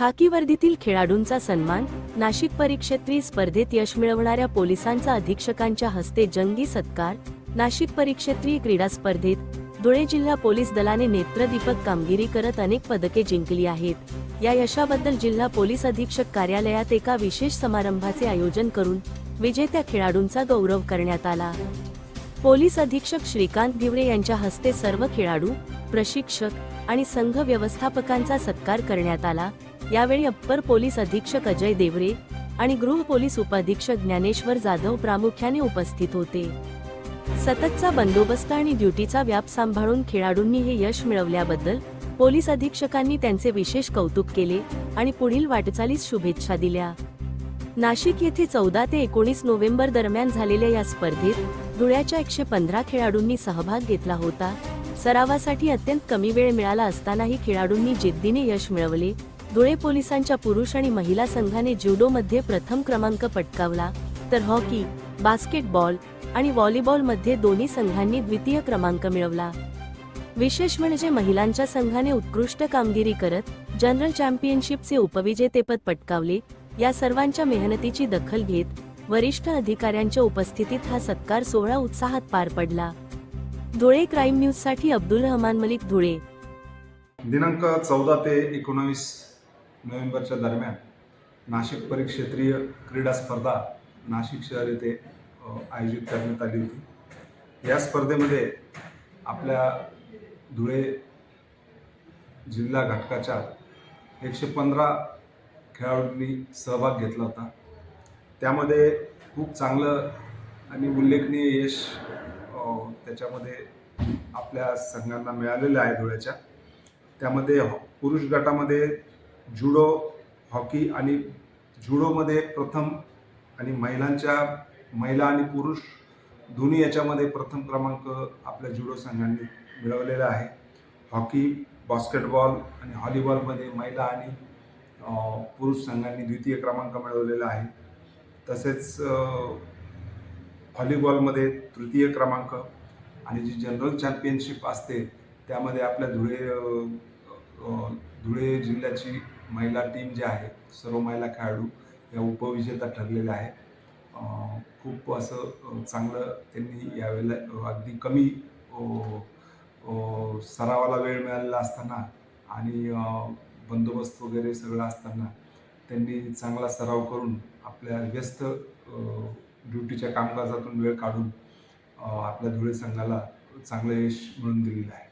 खाकी वर्दीतील खेळाडूंचा सन्मान नाशिक परीक्षेत्री स्पर्धेत यश मिळवणाऱ्या पोलिसांचा अधीक्षकांच्या हस्ते जंगी सत्कार नाशिक परीक्षेत्री क्रीडा स्पर्धेत धुळे जिल्हा पोलीस दलाने नेत्रदीपक कामगिरी करत अनेक पदके जिंकली आहेत. या यशाबद्दल जिल्हा पोलीस अधीक्षक कार्यालयात एका विशेष समारंभाचे आयोजन करून विजेत्या खेळाडूंचा गौरव करण्यात आला. पोलीस अधीक्षक श्रीकांत धिवरे यांच्या हस्ते सर्व खेळाडू प्रशिक्षक आणि संघ व्यवस्थापकांचा सत्कार करण्यात आला. यावेळी अप्पर पोलीस अधीक्षक अजय देवरे आणि गृह पोलीस उपाधीक्षक ज्ञानेश्वर जाधव प्रामुख्याने उपस्थित होते. सततचा बंदोबस्त आणि ड्युटीचा व्याप सांभाळून खेळाडूंनी हे यश मिळवल्याबद्दल पोलीस अधीक्षकांनी त्यांचे विशेष कौतुक केले आणि पुढील वाटचालीस शुभेच्छा दिल्या. नाशिक येथे चौदा ते एकोणीस नोव्हेंबर दरम्यान झालेल्या या स्पर्धेत धुळ्याच्या एकशे पंधरा खेळाडूंनी सहभाग घेतला होता. सरावासाठी अत्यंत कमी वेळ मिळाला असतानाही खेळाडूंनी जिद्दीने यश मिळवले धुळे पोलिसांच्या पुरुष आणि महिला संघाने ज्युडोमध्ये प्रथम क्रमांक पटकावला तर हॉकी बास्केटबॉल आणि व्हॉलीबॉलमध्ये दोन्ही संघांनी द्वितीय क्रमांक मिळवला. विशेष म्हणजे महिलांच्या संघाने उत्कृष्ट कामगिरी करत जनरल चॅम्पियनशिपचे उपविजेतेपद पटकावले या सर्वांच्या मेहनतीची दखल घेत वरिष्ठ अधिकाऱ्यांच्या उपस्थितीत हा सत्कार सोहळा उत्साहात पार पडला. धुळे क्राईम न्यूजसाठी अब्दुल रहमान मलिक धुळे. दिनांक चौदा ते एकोणावीस नोव्हेंबरच्या दरम्यान नाशिक परिक्षेत्रीय क्रीडा स्पर्धा नाशिक शहर येथे आयोजित करण्यात आली होती. या स्पर्धेमध्ये आपल्या धुळे जिल्हा घटकाच्या एकशे पंधरा खेळाडूंनी सहभाग घेतला होता. त्यामध्ये खूप चांगलं आणि उल्लेखनीय यश त्याच्यामध्ये आपल्या संघांना मिळालेलं आहे धुळ्याच्या. त्यामध्ये पुरुष गटामध्ये जुडो हॉकी आणि जुडोमध्ये प्रथम आणि महिलांच्या महिला आणि पुरुष दोन्ही याच्यामध्ये प्रथम क्रमांक आपल्या जुडो संघांनी मिळवलेला आहे. हॉकी बास्केटबॉल आणि हॉलीबॉलमध्ये महिला आणि पुरुष संघांनी द्वितीय क्रमांक मिळवलेला आहे. तसेच व्हॉलीबॉलमध्ये तृतीय क्रमांक आणि जी जनरल चॅम्पियनशिप असते त्यामध्ये आपल्या धुळे धुळे जिल्ह्याची महिला टीम जी आहे सर्व महिला खेळाडू या उपविजेता ठरलेल्या आहे खूप असं चांगलं त्यांनी यावेळेला अगदी कमी सरावाला वेळ मिळालेला असताना आणि बंदोबस्त वगैरे सगळं असताना त्यांनी चांगला सराव करून आपल्या व्यस्त ड्युटीच्या कामकाजातून वेळ काढून आपल्या धुळे संघाला चांगलं यश मिळून दिलेलं आहे.